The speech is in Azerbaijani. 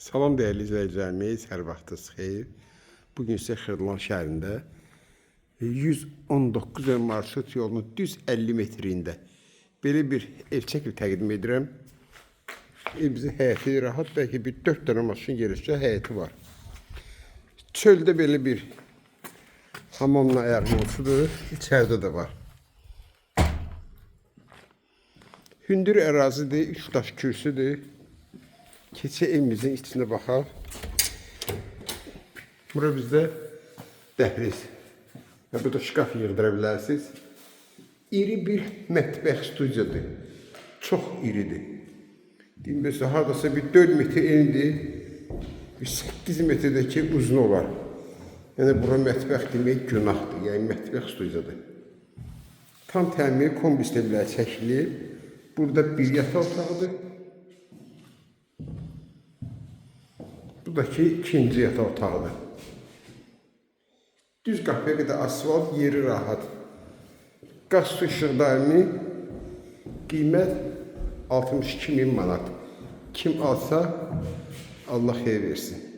Salam değerli izleyicilerimiz, hər vaxtınız xeyir. Bugün isə Xırdalan şəhərində 119 ev marşrut yolunun düz 50 metrində belə bir ev çəkib təqdim edirəm. Evimizin həyəti rahat, bəlkə bir 4 dənə maşın yerləşəcək həyəti var. Çöldə belə bir hamamla ayaq yolsudur, içəridə də var. Hündür ərazidir, üç daş kürsüdür. Keçə evimizin içinə baxaq. Bura bizdə dəhliz. Və burada şkaf yığdıra bilərsiniz. İri bir mətbəx studiyadır. Çox iridir. Deyim bizə hardasa bir 4 metr endir. Bir 8 metrdəki uzun olar. Yəni bura mətbəx demək günahdır. Yəni mətbəx studiyadır. Tam təmir kombi sistemlər çəkilib. Burada bir yataq otağıdır. Buradakı ikinci yataq otağıdır. Düz qapıya qədər asfalt, yeri rahat. Qaz su işıqlarını qiymət 62 min manat. Kim alsa Allah xeyir versin.